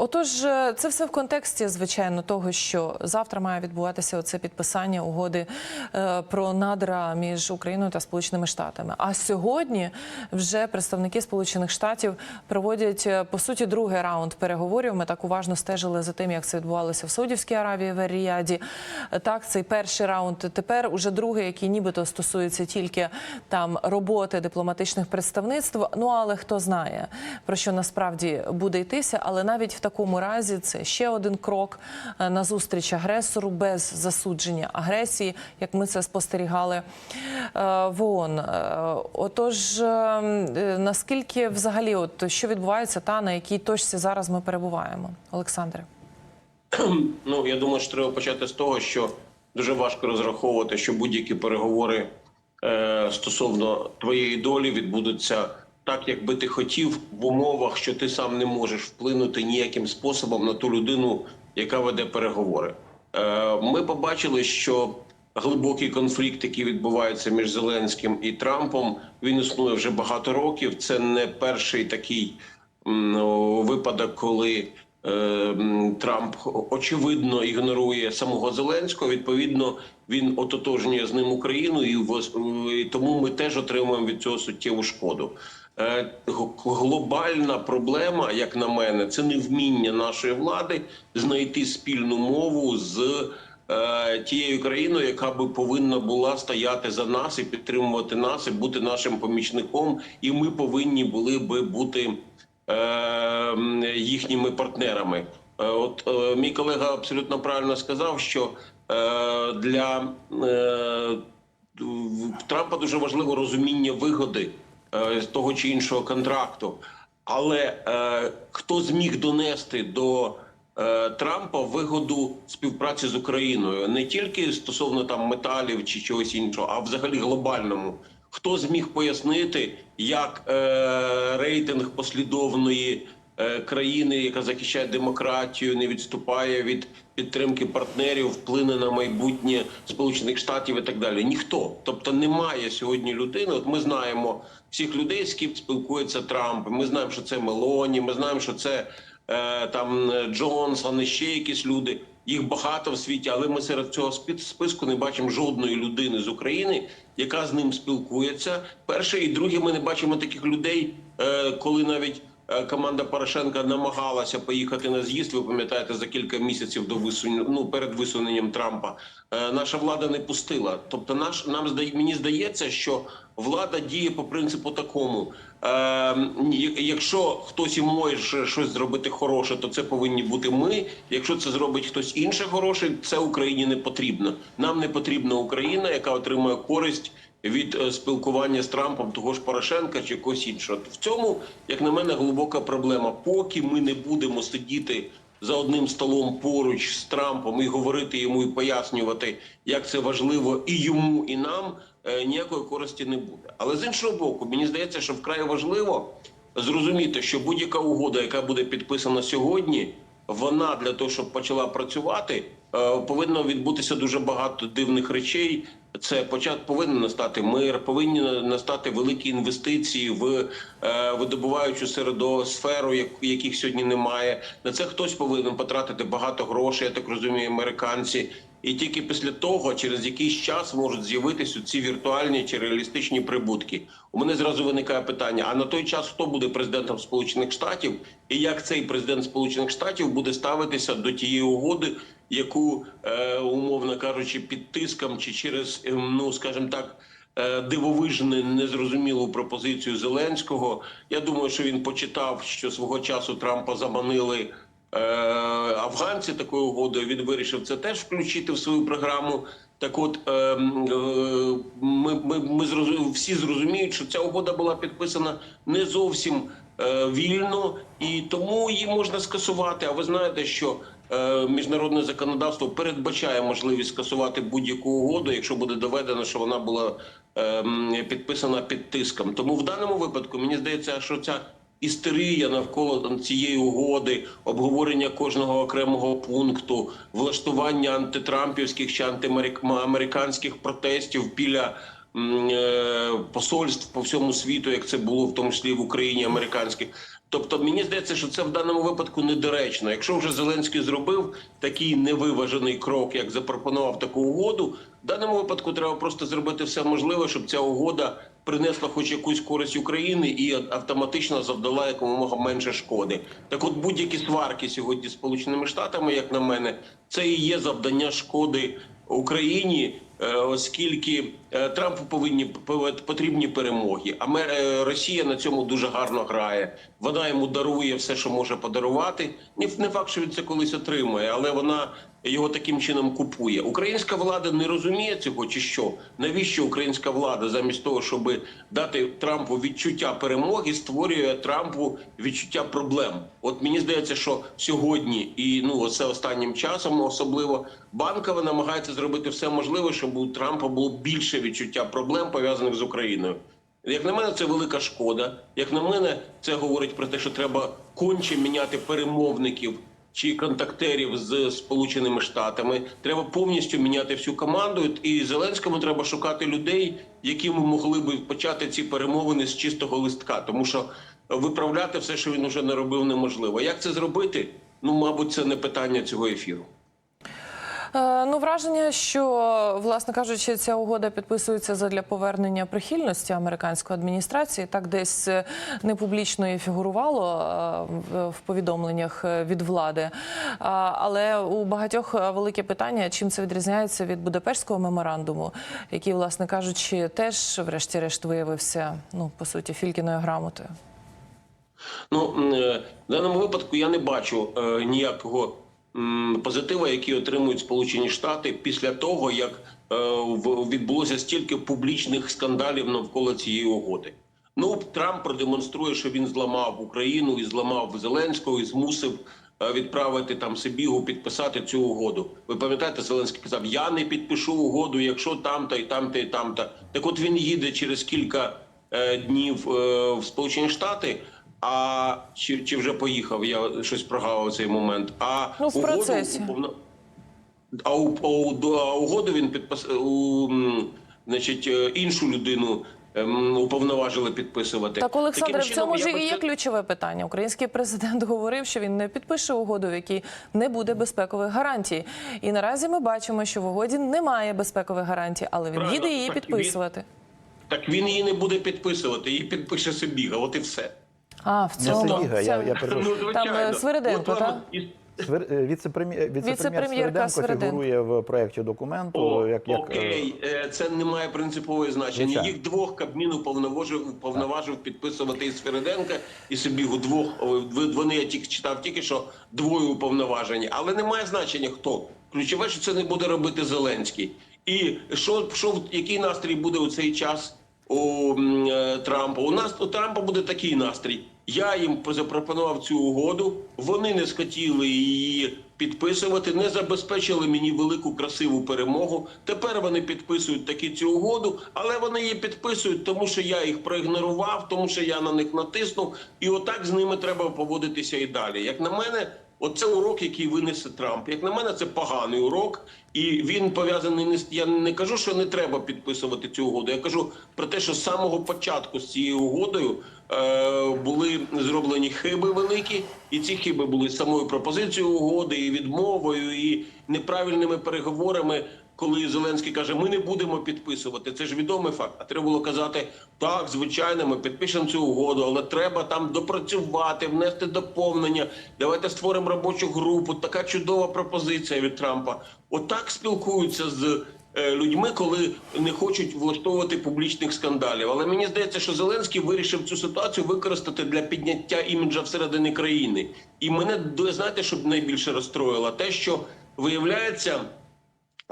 Отож, е, це все в контексті, звичайно, того, що завтра має відбуватися оце підписання угоди е, про надра між Україною та Сполученими Штатами. А сьогодні вже представники Сполучених Штатів проводять е, по суті другий раунд переговорів. Ми так уважно стежили за тим, як це відбувалося в Саудівській Аравії в Ріяді. Е, Так, цей перший раунд. Тепер уже другий, який нібито стосується тільки там роботи дипломатичних представництв. Ну але хто знає про що насправді буде йтися, але навіть в такому разі це ще один крок е, на зустріч агресору без засудження агресії, як ми це спостерігали е, в ООН. Е, Отож, наскільки взагалі, от що відбувається, та на якій точці зараз ми перебуваємо, Олександре? Ну я думаю, що треба почати з того, що дуже важко розраховувати, що будь-які переговори е, стосовно твоєї долі відбудуться так, як би ти хотів, в умовах, що ти сам не можеш вплинути ніяким способом на ту людину, яка веде переговори. Е, ми побачили, що глибокий конфлікт, який відбувається між Зеленським і Трампом, він існує вже багато років. Це не перший такий випадок, коли е, Трамп очевидно ігнорує самого Зеленського. Відповідно, він ототожнює з ним Україну, і тому ми теж отримуємо від цього суттєву шкоду. Е, Глобальна проблема, як на мене, це невміння нашої влади знайти спільну мову з е, тією країною, яка би повинна була стояти за нас і підтримувати нас, і бути нашим помічником. І ми повинні були би бути е, їхніми партнерами. От мій колега абсолютно правильно сказав, що для Трампа дуже важливо розуміння вигоди того чи іншого контракту. Але е, хто зміг донести до е, Трампа вигоду співпраці з Україною не тільки стосовно там металів чи чогось іншого, а взагалі глобальному. Хто зміг пояснити, як е, рейтинг послідовної е, країни, яка захищає демократію, не відступає від підтримки партнерів, вплине на майбутнє Сполучених Штатів і так далі? Ніхто, тобто немає сьогодні людини. От ми знаємо всіх людей, з ким спілкується Трамп. Ми знаємо, що це Мелоні. Ми знаємо, що це е, там Джонсон, і ще якісь люди. Їх багато в світі, але ми серед цього списку не бачимо жодної людини з України, яка з ним спілкується. Перше і друге, ми не бачимо таких людей, е, коли навіть е, команда Порошенка намагалася поїхати на з'їзд. Ви пам'ятаєте за кілька місяців до висунення, ну перед висуненням Трампа. е, Наша влада не пустила. Тобто, наш нам здає, мені здається, що влада діє по принципу такому. Е, якщо хтось і може щось зробити хороше, то це повинні бути ми. Якщо це зробить хтось інше хороше, це Україні не потрібно. Нам не потрібна Україна, яка отримує користь від е, спілкування з Трампом, того ж Порошенка чи когось іншого. В цьому, як на мене, глибока проблема. Поки ми не будемо сидіти за одним столом поруч з Трампом і говорити йому і пояснювати, як це важливо і йому, і нам, е, ніякої користі не буде. Але з іншого боку, мені здається, що вкрай важливо зрозуміти, що будь-яка угода, яка буде підписана сьогодні, вона для того, щоб почала працювати, е, повинно відбутися дуже багато дивних речей. Це почат повинен настати мир, повинні настати великі інвестиції в е, видобуваючу середосферу, як, яких сьогодні немає. На це хтось повинен потратити багато грошей, я так розумію, американці. І тільки після того, через якийсь час можуть з'явитися ці віртуальні чи реалістичні прибутки. У мене зразу виникає питання: а на той час хто буде президентом Сполучених Штатів, і як цей президент Сполучених Штатів буде ставитися до тієї угоди, яку е, умовно кажучи, під тиском чи через ем, ну скажімо так. е, Дивовижну, незрозумілу пропозицію Зеленського. Я думаю, що він почитав, що свого часу Трампа заманили е, афганці такою угодою. Він вирішив це теж включити в свою програму. Так, от е, е, ми, ми, ми всі зрозуміють, що ця угода була підписана не зовсім е, вільно, і тому її можна скасувати. А ви знаєте, що е, міжнародне законодавство передбачає можливість скасувати будь-яку угоду, якщо буде доведено, що вона була е, підписана під тиском. Тому в даному випадку мені здається, що ця істерія навколо цієї угоди, обговорення кожного окремого пункту, влаштування антитрампівських чи антиамериканських протестів біля е, посольств по всьому світу, як це було в тому числі в Україні американських. Тобто, мені здається, що це в даному випадку недоречно. Якщо вже Зеленський зробив такий невиважений крок, як запропонував таку угоду, в даному випадку треба просто зробити все можливе, щоб ця угода принесла хоч якусь користь України і автоматично завдала якомога менше шкоди. Так, от будь-які сварки сьогодні з Сполученими Штатами, як на мене, це і є завдання шкоди Україні, е, оскільки Трампу повинні пов- потрібні перемоги. А е, Росія на цьому дуже гарно грає. Вона йому дарує все, що може подарувати. Не факт, що він це колись отримає, але вона його таким чином купує. Українська влада не розуміє цього, чи що? Навіщо українська влада, замість того, щоб дати Трампу відчуття перемоги, створює Трампу відчуття проблем? От мені здається, що сьогодні і ну оце останнім часом, особливо банкова намагається зробити все можливе, щоб у Трампа було більше відчуття проблем пов'язаних з Україною. Як на мене, це велика шкода. Як на мене, це говорить про те, що треба конче міняти перемовників чи контактерів з Сполученими Штатами. Треба повністю міняти всю команду. І Зеленському треба шукати людей, які ми могли би почати ці перемовини з чистого листка, тому що виправляти все, що він уже не робив, неможливо. Як це зробити? Ну, мабуть, це не питання цього ефіру. Е, Ну, враження, що, власне кажучи, ця угода підписується задля повернення прихильності американської адміністрації. Так десь е, не публічно і фігурувало е, в- повідомленнях від влади. Але у багатьох велике питання, чим це відрізняється від Будапештського меморандуму, який, власне кажучи, теж, врешті-решт, виявився ну по суті фількіною грамотою. Ну в даному випадку я не бачу е, ніякого позитива, який отримують Сполучені Штати після того, як е, відбулося стільки публічних скандалів навколо цієї угоди. Ну Трамп продемонструє, що він зламав Україну і зламав Зеленського і змусив е, відправити там Сибігу підписати цю угоду. Ви пам'ятаєте, Зеленський казав: Я не підпишу угоду, якщо там-то і там-то і там-то. Так, от він їде через кілька е, днів е, в Сполучені Штати. А чи, чи вже поїхав? Я щось прогавив цей момент. А Ну, в угоду процесі. уповно- а, у, а, у- а угоду він підпис... у, значить, е, іншу людину ем, уповноважили підписувати. Так, Олександре, в цьому ж і є ключове питання. Український президент говорив, що він не підпише угоду, в якій не буде безпекових гарантій. І наразі ми бачимо, що в угоді немає безпекових гарантій, але він Правильно, їде її так, він- підписувати. Так він її не буде підписувати, її підпише Сибіга, от і все. А в Не цьому я, я перепрошую. Ну, звичайно. е, Свириденко, От вам так? і- Свир... е, Віце-прем'єр віце-прем'єр Віце-прем'єрка Свириденко Свириденко. фігурує в проєкті документу. О, як, як, е, окей, е, це не має принципового значення. Звичайно. Їх двох Кабмін уповноважив, уповноважив підписувати і Свириденка, і Сибігу. Двох О, ви- вони я тільки читав тільки що двоє уповноважені, але не має значення хто. Ключове, що це не буде робити Зеленський. І що, що який настрій буде у цей час у м, е, Трампа? У нас у Трампа буде такий настрій. Я їм запропонував цю угоду. Вони не схотіли її підписувати, не забезпечили мені велику красиву перемогу. Тепер вони підписують таки цю угоду, але вони її підписують, тому що я їх проігнорував, тому що я на них натиснув, і отак з ними треба поводитися і далі. Як на мене. Оце урок, який винесе Трамп. Як на мене, це поганий урок, і він пов'язаний не я не кажу, що не треба підписувати цю угоду. Я кажу про те, що з самого початку з цією угодою е, були зроблені хиби великі, і ці хиби були самою пропозицією угоди, і відмовою, і неправильними переговорами. Коли Зеленський каже, ми не будемо підписувати, це ж відомий факт. А треба було казати, так, звичайно, ми підпишемо цю угоду, але треба там допрацювати, внести доповнення. Давайте створимо робочу групу. Така чудова пропозиція від Трампа. Отак спілкуються з е, людьми, коли не хочуть влаштовувати публічних скандалів. Але мені здається, що Зеленський вирішив цю ситуацію використати для підняття іміджа всередині країни. І мене знаєте, що найбільше розстроїло? Те, що виявляється.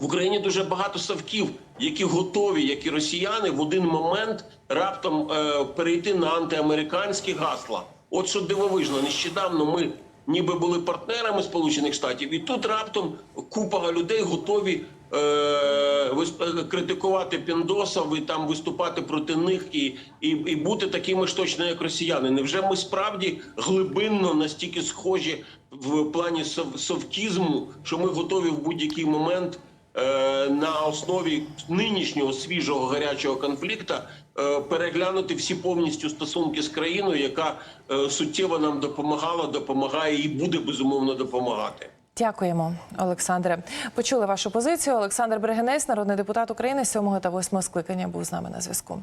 В Україні дуже багато савків, які готові, як і росіяни, в один момент раптом е, перейти на антиамериканські гасла. От що дивовижно, нещодавно ми ніби були партнерами Сполучених Штатів, і тут раптом купа людей готові е, е, критикувати Піндосов і там виступати проти них і, і, і бути такими ж точно, як росіяни. Невже ми справді глибинно настільки схожі в плані сов, совкізму, що ми готові в будь-який момент на основі нинішнього свіжого гарячого конфлікту е, переглянути всі повністю стосунки з країною, яка е, суттєво нам допомагала, допомагає і буде безумовно допомагати. Дякуємо, Олександре. Почули вашу позицію. Олександр Брегенець, народний депутат України 7 та 8 скликання, був з нами на зв'язку.